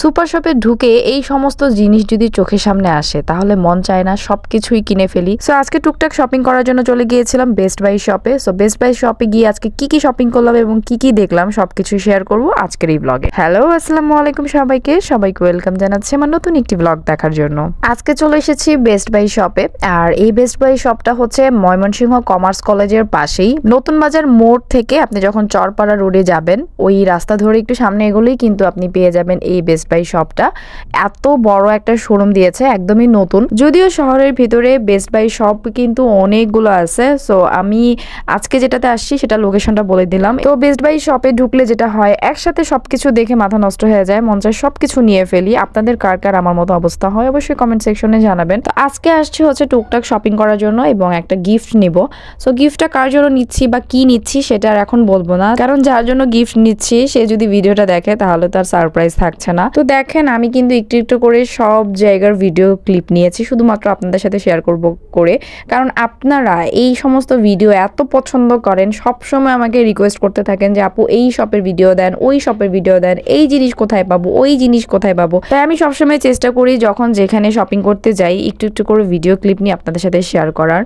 Super শপে ঢুকে এই সমস্ত জিনিস যদি চোখের সামনে আসে, তাহলে মন চায় না সবকিছুই কিনে ফেলি। সো আজকে টুকটাক শপিং করার জন্য চলে গিয়েছিলাম বেস্ট বাই শপে সো বেস্ট বাই শপে গিয়ে আজকে কি কি শপিং করলাম এবং কি কি দেখলাম সবকিছু শেয়ার করব আজকের এই ব্লগে হ্যালো আসসালামু আলাইকুম সবাইকে। সবাইকে ওয়েলকাম জানাচ্ছি আমার নতুন একটি ব্লগ দেখার জন্য। আজকে চলে এসেছি বেস্ট বাই শপে আর এই বেস্ট বাই শপটা হচ্ছে ময়মনসিংহ কমার্স কলেজের পাশেই। নতুন বাজার মোড় থেকে আপনি যখন চরপাড়া রোডে যাবেন, ওই রাস্তা ধরে একটু সামনে এগোলেই কিন্তু আপনি পেয়ে যাবেন এই বেস্ট বাই শপটা এত বড় একটা শোরুম দিয়েছে, একদমই নতুন। যদিও শহরের ভিতরে বেস্ট বাই শপ কিন্তু অনেকগুলো আছে সো আমি আজকে যেটাতে আসছি সেটা লোকেশনটা বলে দিলাম। তো বেস্ট বাই শপে ঢুকলে যেটা হয়, একসাথে সবকিছু দেখে মাথা নষ্ট হয়ে যায়, মন চায় সবকিছু নিয়ে ফেলি। আপনাদের কার কার আমার মতো অবস্থা হয় অবশ্যই কমেন্ট সেকশনে জানাবেন। তো আজকে আসছি হচ্ছে টুকটাক শপিং করার জন্য এবং একটা গিফট নিব। সো গিফটটা কার জন্য নিচ্ছি বা কি নিচ্ছি সেটা আর এখন বলব না। কারণ যার জন্য গিফট নিচ্ছি, সে যদি ভিডিওটা দেখে তাহলে তার সারপ্রাইজ থাকছে না। তো দেখেন, আমি কিন্তু একটু একটু করে সব জায়গার ভিডিও ক্লিপ নিয়েছি, শুধুমাত্র আপনাদের সাথে শেয়ার করব করে। কারণ আপনারা এই সমস্ত ভিডিও এত পছন্দ করেন সব সময় আমাকে রিকোয়েস্ট করতে থাকেন যে, আপু, এই শপের ভিডিও দেন, ওই শপের ভিডিও দেন, এই জিনিস কোথায় পাবো, ওই জিনিস কোথায় পাবো? তাই আমি সবসময় চেষ্টা করি যখন যেখানে শপিং করতে যাই, একটু একটু করে ভিডিও ক্লিপ নিয়ে আপনাদের সাথে শেয়ার করার।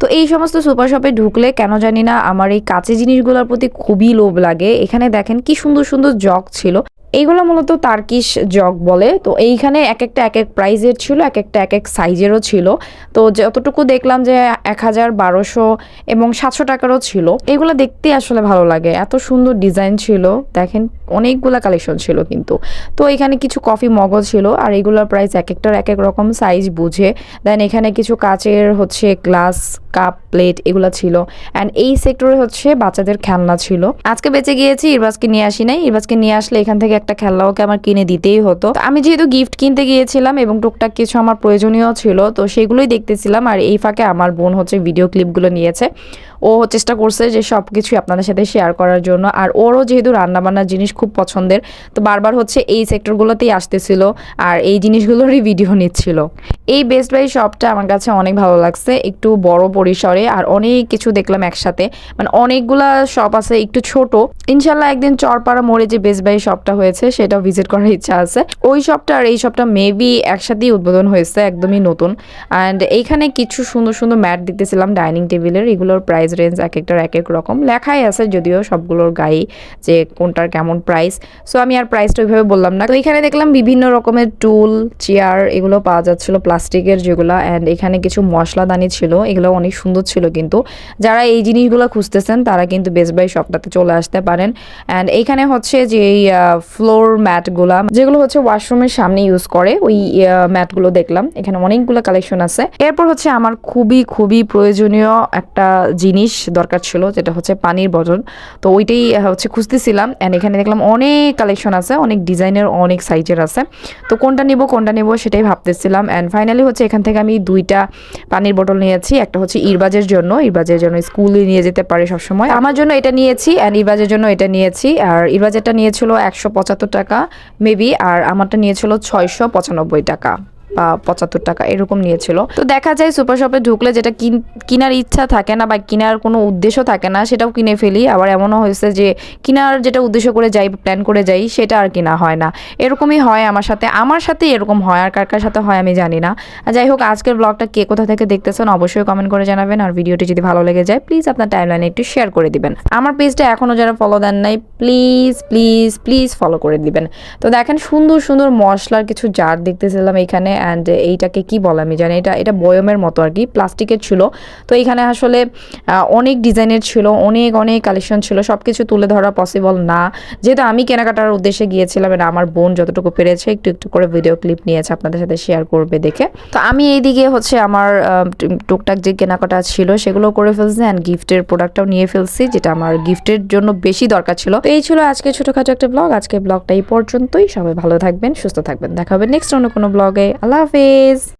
তো এই সমস্ত সুপার শপে ঢুকলে কেন জানি না আমার এই কাঁচে জিনিসগুলোর প্রতি খুবই লোভ লাগে। এখানে দেখেন কি সুন্দর সুন্দর জগ ছিল। এইগুলো মূলত তার্কিশ জগ বলে। তো এইখানে এক একটা এক এক প্রাইজের ছিল এক একটা এক এক সাইজেরও ছিল। তো যতটুকু দেখলাম যে এক হাজার বারোশো এবং সাতশো টাকারও ছিল। এগুলো দেখতে আসলে ভালো লাগে। এত সুন্দর ডিজাইন ছিল। দেখেন, অনেকগুলো কালেকশন ছিল কিন্তু। তো এখানে কিছু কফি মগও ছিল আর এগুলোর প্রাইস এক একটার এক এক রকম সাইজ বুঝে। দেন এখানে কিছু কাচের হচ্ছে গ্লাস কাপ প্লেট এগুলো ছিল। অ্যান্ড এই সেক্টরে হচ্ছে বাচ্চাদের খেলনা ছিল। আজকে বেঁচে গিয়েছি ইরবাজকে নিয়ে আসি নাই। ইরবাজকে নিয়ে আসলে এখান থেকে একটা খেলনা ওকে আমার কিনে দিতেই হতো। আমি যেহেতু গিফট কিনতে গিয়েছিলাম এবং টুকটাক কিছু আমার প্রয়োজনীয় ছিল, তো সেগুলোই দেখতেছিলাম আর এই ফাঁকে আমার বোন হচ্ছে ভিডিও ক্লিপগুলো নিয়েছে। ও চেষ্টা করছে যে সব কিছুই আপনাদের সাথে শেয়ার করার জন্য। আর ওরও যেহেতু রান্নাবান্নার জিনিস খুব পছন্দের, তো বারবার হচ্ছে এই সেক্টরগুলোতেই আসতেছিল আর এই জিনিসগুলোরই ভিডিও নিচ্ছিল। এই বেস্ট বাই শপটা আমার কাছে অনেক ভালো লাগছে, একটু বড় পরিসরে আর অনেক কিছু দেখলাম একসাথে। মানে অনেকগুলা শপ আছে, একটু ছোট। ইনশাল্লাহ একদিন চরপাড়া মোড়ে যে বেস্ট বাই শপটা হয়েছে, সেটাও ভিজিট করার ইচ্ছা আছে। ওই শপটা আর এই শপটা মেবি একসাথেই উদ্বোধন হয়েছে, একদমই নতুন। অ্যান্ড এইখানে কিছু সুন্দর সুন্দর ম্যাট দেখতেছিলাম ডাইনিং টেবিলের এগুলোর প্রাইস রেঞ্জ এক একটার এক এক রকম। লেখাই আছে যদিও সবগুলোর গায়ে যে কোনটার কেমন প্রাইস সো আমি আর প্রাইসটা ওইভাবে বললাম না। তো এখানে দেখলাম বিভিন্ন রকমের টুল চেয়ার এগুলো পাওয়া যাচ্ছিল, প্লাস্টিকের যেগুলো অ্যান্ড এখানে কিছু মশলাদানি ছিল। এগুলো অনেক সুন্দর ছিল কিন্তু। যারা এই জিনিসগুলো খুঁজতেছেন, তারা কিন্তু বেস্ট বাই শপটাতে চলে আসতে পারেন। অ্যান্ড এইখানে হচ্ছে যে এই ফ্লোর ম্যাটগুলা যেগুলো হচ্ছে ওয়াশরুমের সামনে ইউজ করে, ওই ম্যাটগুলো দেখলাম। এখানে অনেকগুলো কালেকশন আছে। এরপর হচ্ছে আমার খুবই খুবই প্রয়োজনীয় একটা জিনিস দরকার ছিল, যেটা হচ্ছে পানির বটল তো ওইটাই হচ্ছে খুঁজতেছিলাম অ্যান্ড এখানে দেখলাম অনেক কালেকশন আছে, অনেক ডিজাইনের, অনেক সাইজের আছে। তো কোনটা নিব কোনটা নিব সেটাই ভাবতেছিলাম অ্যান্ড ফাইনালি হচ্ছে এখান থেকে আমি দুইটা পানির বোতল নিয়েছি, একটা হচ্ছে ইরবাজের জন্য ইরবাজের জন্য স্কুলে নিয়ে যেতে পারে সবসময়। আমার জন্য এটা নিয়েছি অ্যান্ড ইরবাজের জন্য এটা নিয়েছি, আর ইরবাজেরটা নিয়েছিল একশো পঁচাত্তর টাকা মেবি আর আমারটা নিয়েছিল ছয়শো পঁচানব্বই টাকা। বা পঁচাত্তর টাকা, এরকম নিয়েছিল। তো দেখা যায় সুপার শপে ঢুকলে যেটা কিন- কেনার ইচ্ছা থাকে না বা কেনার কোনো উদ্দেশ্য থাকে না, সেটাও কিনে ফেলি। আবার এমনও হয়েছে যে কেনার যেটা উদ্দেশ্য করে যাই প্ল্যান করে যাই, সেটা আর কিনা হয় না। এরকমই হয় আমার সাথে। আমার সাথে এরকম হয়, আর কার কার সাথে হয় আমি জানি না। যাই হোক, আজকের ব্লগটা কে কোথা থেকে দেখতেছেন অবশ্যই কমেন্ট করে জানাবেন। আর ভিডিওটি যদি ভালো লেগে যায় প্লিজ আপনার টাইমলাইনে একটু শেয়ার করে দিবেন। আমার পেজটা এখনও যারা ফলো দেন নাই প্লিজ প্লিজ প্লিজ ফলো করে দিবেন। তো দেখেন সুন্দর সুন্দর মশলার কিছু জার দেখতেছিলাম এখানে। অ্যান্ড এইটাকে কি বলে আমি জানি এটা এটা বয়মের মতো আর কি, প্লাস্টিকের ছিল। তো এইখানে আসলে অনেক ডিজাইনের ছিল, অনেক অনেক কালেকশন ছিল সব কিছু তুলে ধরা পসিবল না। যেহেতু আমি কেনাকাটার উদ্দেশ্যে গিয়েছিলাম এটা আমার বোন যতটুকু পেরেছে, একটু একটু করে ভিডিও ক্লিপ নিয়েছে, আপনাদের সাথে শেয়ার করবে দেখে। তো আমি এইদিকে হচ্ছে আমার টুকটাক যে কেনাকাটা ছিল, সেগুলো করে ফেলছি অ্যান্ড গিফটের প্রোডাক্টটাও নিয়ে ফেলছি, যেটা আমার গিফটের জন্য বেশি দরকার ছিল। তো এই ছিল আজকে ছোটখাটো একটা ব্লগ আজকে ব্লগটা এই পর্যন্তই। সবাই ভালো থাকবেন, সুস্থ থাকবেন। দেখা হবে নেক্সট অন্য কোনো ব্লগে আল্লাহ হাফেজ